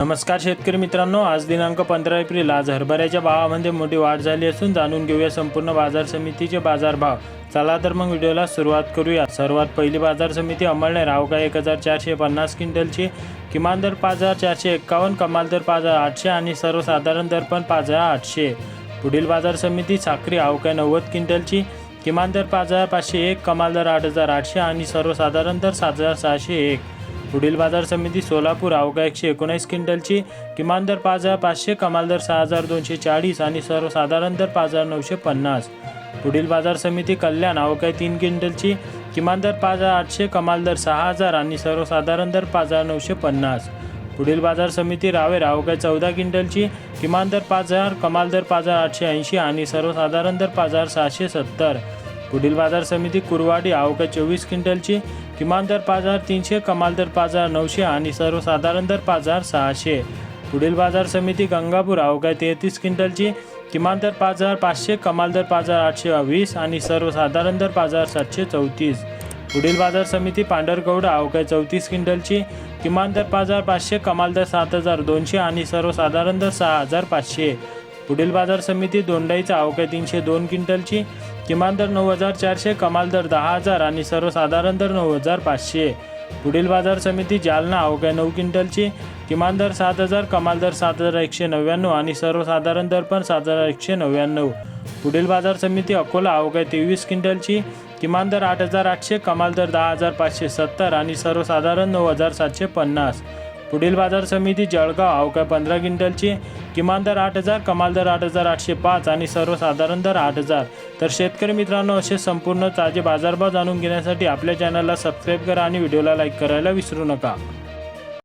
नमस्कार शेतकरी मित्रांनो आज दिनांक पंधरा एप्रिल. आज हरभऱ्याच्या भावामध्ये मोठी वाढ झाली असून जाणून घेऊया संपूर्ण बाजार समितीचे बाजारभाव. चला तर मग व्हिडिओला सुरुवात करूया. सर्वात पहिली बाजार समिती अंमळनेर अवघा एक हजार चारशे पन्नास क्विंटलची. किमान दर पाच हजार चारशे एक्कावन्न कमाल दर पाच हजार आठशे आणि सर्वसाधारण दर पण पाच हजार आठशे. पुढील बाजार समिती साखरी अवघा नव्वद क्विंटलची. किमान दर पाच हजार पाचशे एक कमाल दर आठ हजार आठशे आणि सर्वसाधारण दर सात हजार सहाशे एक. पुढील बाजार समिती सोलापूर अवघा एकशे एकोणीस क्विंटलची किमान दर पाच हजार पाचशे कमाल दर सहा हजार दोनशे चाळीस आणि सर्वसाधारण दर पाच हजार नऊशे पन्नास. पुढील बाजार समिती कल्याण अवघा तीन क्विंटलची किमान दर पाच हजार आठशे कमाल दर सहा हजार आणि सर्वसाधारण दर पाच हजार नऊशे पन्नास. पुढील बाजार समिती रावेर अवघ्या चौदा क्विंटलची किमान दर पाच हजार कमाल दर पाच हजार आठशे ऐंशी आणि सर्वसाधारण दर पाच हजार सहाशे सत्तर. पुढील बाजार समिती कुरवाडी अवघा चोवीस क्विंटलची किमान दर पाच हजार तीनशे कमाल दर पाच हजार नऊशे आणि सर्वसाधारण दर पाच हजार सहाशे. पुढील बाजार समिती गंगापूर अवघ्या तेहतीस क्विंटलची किमान दर पाच हजार पाचशे कमाल दर पाच हजार आठशे वीस आणि सर्वसाधारण दर पाच हजार सातशे चौतीस. पुढील बाजार समिती पांढरगौड अवघ्या चौतीस क्विंटलची किमान दर पाच हजार पाचशे कमाल दर सात हजार दोनशे आणि सर्वसाधारण दर सहा हजार पाचशे. पुढील बाजार समिती दोंडाईचा अवघ्या तीनशे दोन क्विंटलची किमान दर नऊ हजार चारशे कमाल दर दहा हजार आणि सर्वसाधारण दर नऊ हजार पाचशे. पुढील बाजार समिती जालना अवघ्या नऊ क्विंटलची किमान दर सात हजार कमाल दर सात हजार एकशे नव्याण्णव आणि सर्वसाधारण दर पण सात हजार एकशे नव्याण्णव. पुढील बाजार समिती अकोला अवघ्या तेवीस क्विंटलची किमान दर आठ हजार आठशे कमाल दर दहा हजार पाचशे सत्तर आणि सर्वसाधारण नऊ हजार सातशे पन्नास. पुढील बाजार समिती जळगाव. अवकाळ पंधरा क्विंटलची किमान दर आठ हजार कमाल दर आठ हजार आठशे पाच आणि सर्वसाधारण दर आठ हजार. तर शेतकरी मित्रांनो असे संपूर्ण ताजे बाजारभाव जाणून घेण्यासाठी आपल्या चॅनलला सबस्क्राईब करा आणि व्हिडिओला लाईक करायला विसरू नका.